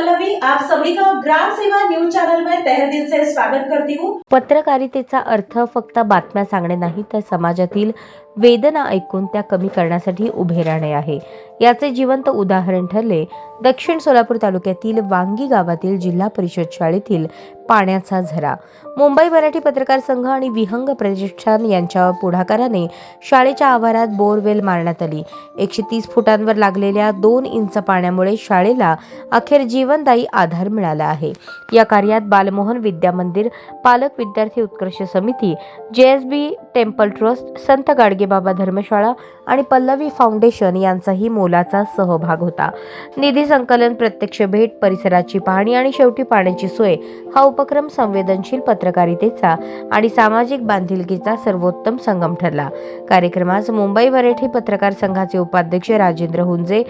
पल्लवी आप सभी का ग्राम सेवा न्यूज चैनल में तहे दिल से स्वागत करती हूँ। पत्रकारितेचा अर्थ फक्त बातम्या सांगणे नाही तर समाजातील वेदना ऐकून त्या कमी करण्यासाठी उभे राहणे आहे. याचे जिवंत उदाहरण ठरले दक्षिण सोलापूर तालुक्यातील वांगी गावातील जिल्हा परिषद शाळेतील पाण्याचा झरा. मुंबई मराठी पत्रकार संघ आणि विहंग प्रतिष्ठान यांच्या पुढाकाराने शाळेच्या आवारात बोरवेल मारण्यात आली. एकशे तीस फुटांवर लागलेल्या दोन इंच पाण्यामुळे शाळेला अखेर जीवनदायी आधार मिळाला आहे. या कार्यात बालमोहन विद्या मंदिर पालक विद्यार्थी उत्कर्ष समिती जेएसबी टेम्पल ट्रस्ट संत गाडगेबाबा धर्मशाळा आणि पल्लवी फाउंडेशन यांचाही मोलाचा सहभाग होता. निधी संकलन प्रत्यक्ष भेट परिसराची पाहणी आणि शेवटी पाण्याची सोय हा उपक्रम संवेदनशील पत्रकारितेचा आणि सामाजिक बांधिलकीचा सर्वोत्तम संगम ठरला. कार्यक्रमास मुंबई मराठी पत्रकार संघाचे उपाध्यक्ष राजेंद्र हुंजे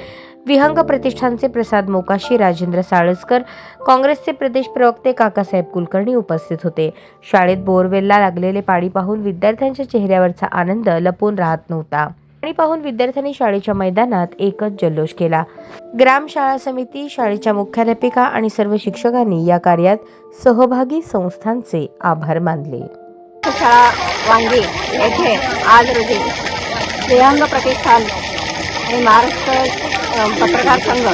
विहंग प्रतिष्ठानचे प्रसाद मोकाशी राजेंद्र साळसकर काँग्रेसचे प्रदेश प्रवक्ते काकासाहेब कुलकर्णी उपस्थित होते. शाळेत बोरवेलला लागलेले पाणी पाहून विद्यार्थ्यांच्या चेहऱ्यावरचा आनंद लपून राहत नव्हता. पाणी पाहून विद्यार्थ्यांनी शाळेच्या मैदानात एकच जल्लोष केला. ग्राम शाळा समिती शाळेच्या मुख्याध्यापिका आणि सर्व शिक्षकांनी या कार्यात सहभागी संस्थांचे आभार मानले. शाळा वांगी येथे आज रोजी श्रेयांग प्रतिष्ठान आणि महाराष्ट्र पत्रकार संघ.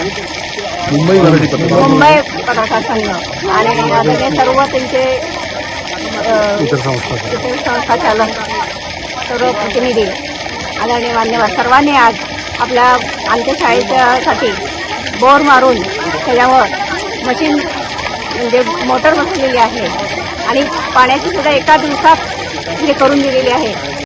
मुंबई मुंबई पत्रकार संघ. आणि आदरणीय सर्व त्यांचे इतर संस्था चालक सर्व प्रतिनिधी आदरणीय मान्यवर सर्वांनी आज आपल्या आमच्या शाळेच्यासाठी बोर मारून त्याच्यावर मशीन म्हणजे मोटर बसवलेली आहे. आणि पाण्याची सुद्धा एका दिवसात हे करून दिलेली आहे.